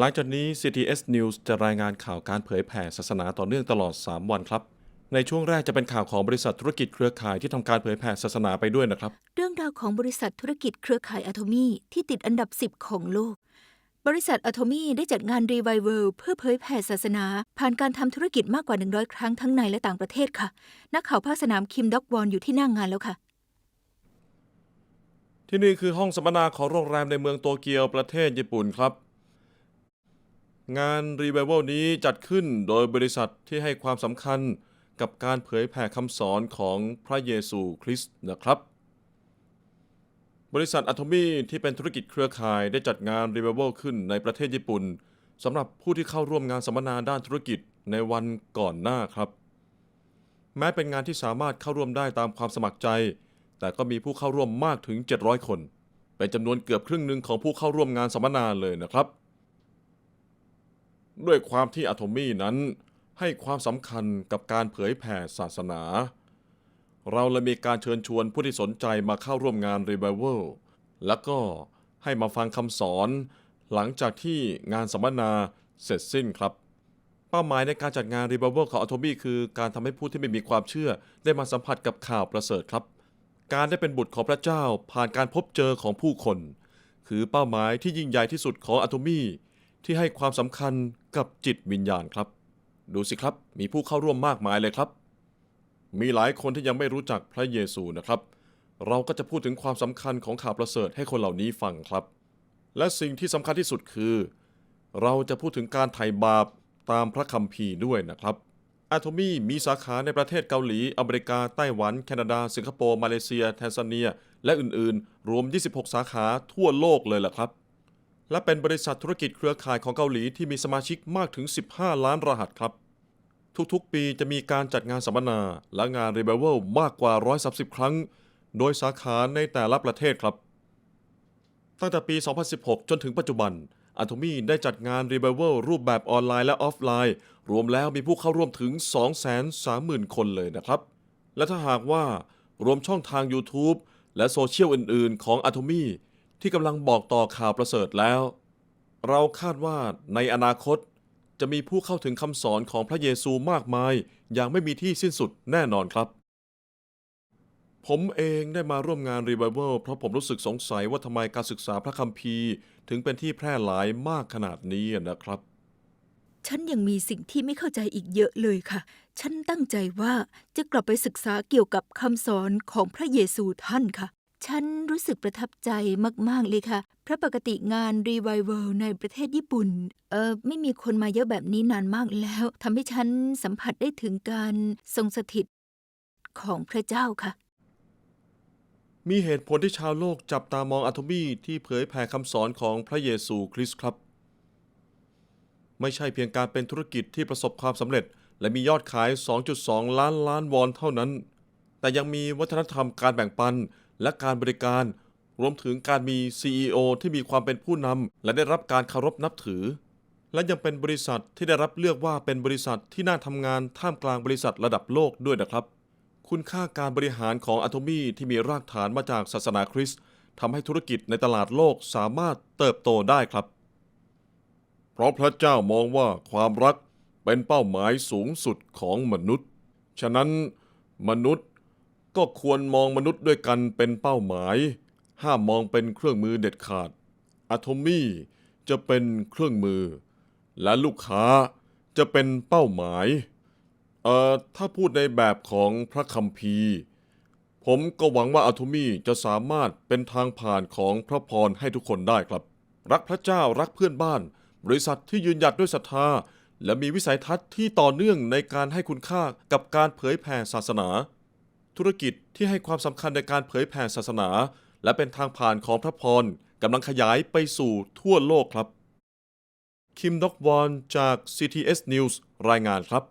หลังจากนี้ CTS News จะรายงานข่าวการเผยแผ่ศาสนาต่อเนื่องตลอด 3 วันครับ ในช่วงแรกจะเป็นข่าวของบริษัทธุรกิจเครือข่ายที่ทำการเผยแผ่ศาสนาไปด้วยนะครับ เรื่องราวของบริษัทธุรกิจเครือข่ายอะโทมี่ที่ติดอันดับ 10 ของโลก บริษัทอะโทมี่ได้จัดงานรีไวเวลเพื่อเผยแผ่ศาสนา ผ่านการทำธุรกิจมากกว่า 100 ครั้งทั้งในและต่างประเทศค่ะ นักข่าวภาคสนามคิมด็อกวอนอยู่ที่หน้างงานแล้วค่ะที่นี่คือห้องสัมมนาของโรงแรมในเมืองโตเกียวประเทศญี่ปุ่นครับ งานรี v ว v a l นี้จัดขึ้นโดยบริษัทที่ให้ความสำคัญกับการเผยแผ่คำสอนของพระเยซูคริสต์นะครับ บริษัทอะโทมีที่เป็นธุรกิจเครือข่ายได้จัดงานรี v ว v a l ขึ้นในประเทศญี่ปุ่นสำหรับผู้ที่เข้าร่วมงานสัมมนาด้านธุรกิจในวันก่อนหน้าครับ แม้เป็นงานที่สามารถเข้าร่วมได้ตามความสมัครใจ แต่ก็มีผู้เข้าร่วมมากถึง 700 คน เป็นจำนวนเกือบครึ่งหนึ่งของผู้เข้าร่วมงานสัมมนาเลยนะครับ ด้วยความที่อะโทมี่นั้นให้ความสำคัญกับการเผยแผ่ศาสนา เราเลยมีการเชิญชวนผู้ที่สนใจมาเข้าร่วมงาน Revival แล้วก็ให้มาฟังคำสอน หลังจากที่งานสัมมนาเสร็จสิ้นครับ เป้าหมายในการจัดงาน Revival ของ Atomy คือการทำให้ผู้ที่ไม่มีความเชื่อได้มาสัมผัสกับข่าวประเสริฐครับ การได้เป็นบุตรของพระเจ้าผ่านการพบเจอของผู้คน คือเป้าหมายที่ยิ่งใหญ่ที่สุดของ Atomy ที่ ที่ให้ความสำคัญกับจิตวิญญาณครับ ดูสิครับมีผู้เข้าร่วมมากมายเลยครับ มีหลายคนที่ยังไม่รู้จักพระเยซูนะครับ เราก็จะพูดถึงความสำคัญของข่าวประเสริฐให้คนเหล่านี้ฟังครับ และสิ่งที่สำคัญที่สุดคือ เราจะพูดถึงการไถ่บาปตามพระคัมภีร์ด้วยนะครับอะโทมี่มีสาขาในประเทศเกาหลี อเมริกา ไต้หวัน แคนาดา สิงคโปร์ มาเลเซีย แทนซาเนีย และอื่น ๆ รวม 26 สาขาทั่วโลกเลยล่ะครับ และเป็นบริษัทธุรกิจเครือข่ายของเกาหลีที่มีสมาชิกมากถึง 15 ล้านรหัสครับ ทุกๆ ปีจะมีการจัดงานสัมมนา และงาน r e v i v a l มากกว่า 130 ครั้ง โดยสาขาในแต่ละประเทศครับ ตั้งแต่ปี 2016 จนถึงปัจจุบันอะโทมี่ได้จัดงาน r e v i v a l รูปแบบออนไลน์และออฟไลน์ รวมแล้วมีผู้เข้าร่วมถึง 230,000 คนเลยนะครับ และถ้าหากว่ารวมช่องทาง YouTube และโซเชียลอื่น ๆ ของอะโทมี่ ที่กำลังบอกต่อข่าวประเสริฐแล้ว เราคาดว่าในอนาคตจะมีผู้เข้าถึงคำสอนของพระเยซูมากมาย อย่างไม่มีที่สิ้นสุดแน่นอนครับ ผมเองได้มาร่วมงาน Revival เพราะผมรู้สึกสงสัยว่าทำไมการศึกษาพระคัมภีร์ ถึงเป็นที่แพร่หลายมากขนาดนี้นะครับ ฉันยังมีสิ่งที่ไม่เข้าใจอีกเยอะเลยค่ะ ฉันตั้งใจว่าจะกลับไปศึกษาเกี่ยวกับคำสอนของพระเยซูท่านค่ะ ฉันรู้สึกประทับใจมาก ๆ เลยค่ะ เพราะปกติงานรีไวเวลในประเทศญี่ปุ่น เออไม่มีคนมาเยอะแบบนี้นานมากแล้วทำให้ฉันสัมผัสได้ถึงการทรงสถิตของพระเจ้าค่ะ มีเหตุผลที่ชาวโลกจับตามองอะโทมี่ที่เผยแผ่คำสอนของพระเยซูคริสต์ครับ ไม่ใช่เพียงการเป็นธุรกิจที่ประสบความสำเร็จ และมียอดขาย 2.2 ล้านล้านวอนเท่านั้น แต่ยังมีวัฒนธรรมการแบ่งปัน และการบริการ รวมถึงการมี CEO ที่มีความเป็นผู้นำและได้รับการเคารพนับถือ และยังเป็นบริษัทที่ได้รับเลือกว่าเป็นบริษัทที่น่าทำงานท่ามกลางบริษัทระดับโลกด้วยนะครับ คุณค่าการบริหารของอะโทมี่ที่มีรากฐานมาจากศาสนาคริสต์ทำให้ธุรกิจในตลาดโลกสามารถเติบโตได้ครับ เพราะพระเจ้ามองว่าความรักเป็นเป้าหมายสูงสุดของมนุษย์ ฉะนั้นมนุษย์ ก็ควรมองมนุษย์ด้วยกันเป็นเป้าหมาย ห้ามมองเป็นเครื่องมือเด็ดขาดอะโทมี่จะเป็นเครื่องมือ และลูกค้าจะเป็นเป้าหมาย เอ่อ ถ้าพูดในแบบของพระคัมภีร์ ผมก็หวังว่าอะโทมี่จะสามารถเป็นทางผ่านของพระพรให้ทุกคนได้ครับ รักพระเจ้ารักเพื่อนบ้าน บริษัทที่ยืนหยัดด้วยศรัทธาและมีวิสัยทัศน์ที่ต่อเนื่องในการให้คุณค่ากับการเผยแผ่ศาสนา ธุรกิจที่ให้ความสำคัญในการเผยแผ่ศาสนา และเป็นทางผ่านของพระพรกำลังขยายไปสู่ทั่วโลกครับ คิมด็อกวอนจาก CTS News รายงานครับ